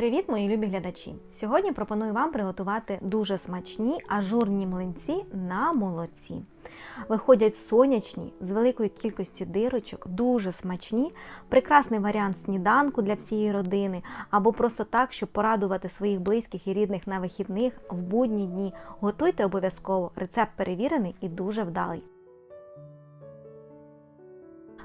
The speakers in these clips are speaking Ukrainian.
Привіт, мої любі глядачі! Сьогодні пропоную вам приготувати дуже смачні ажурні млинці на молоці. Виходять сонячні, з великою кількістю дирочок, дуже смачні, прекрасний варіант сніданку для всієї родини, або просто так, щоб порадувати своїх близьких і рідних на вихідних в будні дні. Готуйте обов'язково, рецепт перевірений і дуже вдалий.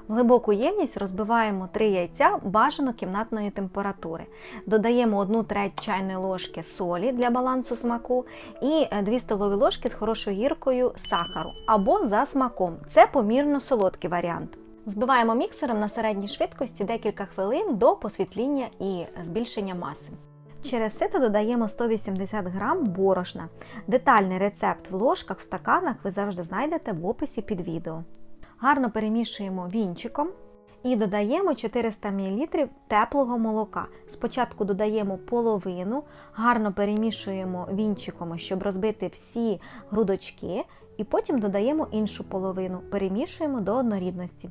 Глибоку ємність розбиваємо 3 яйця бажано кімнатної температури. Додаємо 1 треть чайної ложки солі для балансу смаку і 2 столові ложки з хорошою гіркою сахару або за смаком. Це помірно солодкий варіант. Збиваємо міксером на середній швидкості декілька хвилин до посвітління і збільшення маси. Через сито додаємо 180 г борошна. Детальний рецепт в ложках, в стаканах ви завжди знайдете в описі під відео. Гарно перемішуємо вінчиком і додаємо 400 мл теплого молока. Спочатку додаємо половину, гарно перемішуємо вінчиком, щоб розбити всі грудочки, і потім додаємо іншу половину, перемішуємо до однорідності.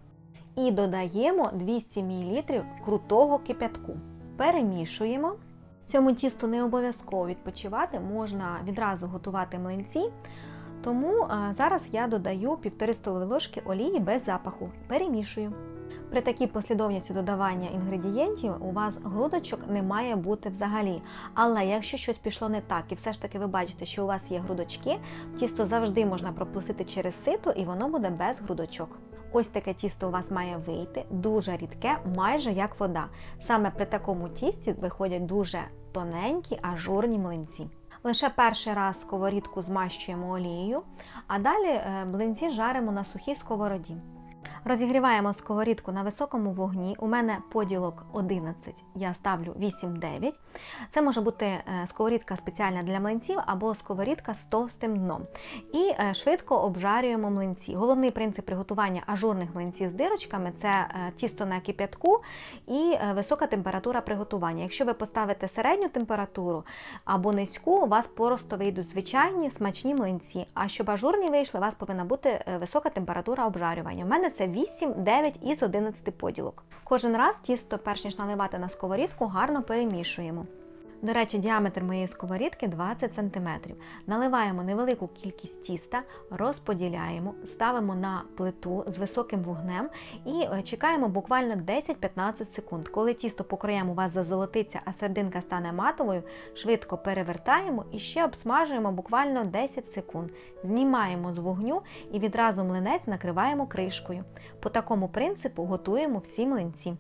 І додаємо 200 мл крутого кипятку. Перемішуємо. Цьому тісту не обов'язково відпочивати, можна відразу готувати млинці. Тому зараз я додаю 1,5 столові ложки олії без запаху. Перемішую. При такій послідовності додавання інгредієнтів у вас грудочок не має бути взагалі. Але якщо щось пішло не так, і все ж таки ви бачите, що у вас є грудочки, тісто завжди можна пропустити через сито і воно буде без грудочок. Ось таке тісто у вас має вийти, дуже рідке, майже як вода. Саме при такому тісті виходять дуже тоненькі, ажурні млинці. Лише перший раз сковорідку змащуємо олією, а далі блинці жаримо на сухій сковороді. Розігріваємо сковорідку на високому вогні. У мене поділок 11, я ставлю 8-9. Це може бути сковорідка спеціальна для млинців або сковорідка з товстим дном. І швидко обжарюємо млинці. Головний принцип приготування ажурних млинців з дирочками це тісто на кип'ятку і висока температура приготування. Якщо ви поставите середню температуру або низьку, у вас просто вийдуть звичайні смачні млинці. А щоб ажурні вийшли, у вас повинна бути висока температура обжарювання. У мене це 8-9 із 11 поділок. Кожен раз тісто, перш ніж наливати на сковорідку, гарно перемішуємо. До речі, діаметр моєї сковорідки 20 см. Наливаємо невелику кількість тіста, розподіляємо, ставимо на плиту з високим вогнем і чекаємо буквально 10-15 секунд. Коли тісто по краям у вас зазолотиться, а серединка стане матовою, швидко перевертаємо і ще обсмажуємо буквально 10 секунд. Знімаємо з вогню і відразу млинець накриваємо кришкою. По такому принципу готуємо всі млинці.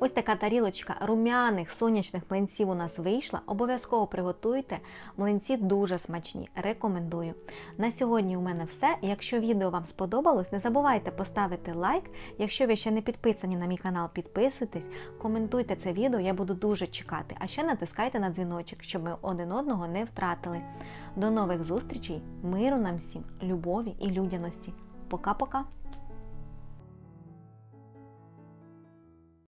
Ось така тарілочка рум'яних сонячних млинців у нас вийшла. Обов'язково приготуйте. Млинці дуже смачні. Рекомендую. На сьогодні у мене все. Якщо відео вам сподобалось, не забувайте поставити лайк. Якщо ви ще не підписані на мій канал, підписуйтесь, коментуйте це відео, я буду дуже чекати. А ще натискайте на дзвіночок, щоб ми один одного не втратили. До нових зустрічей, миру нам всім, любові і людяності. Пока-пока!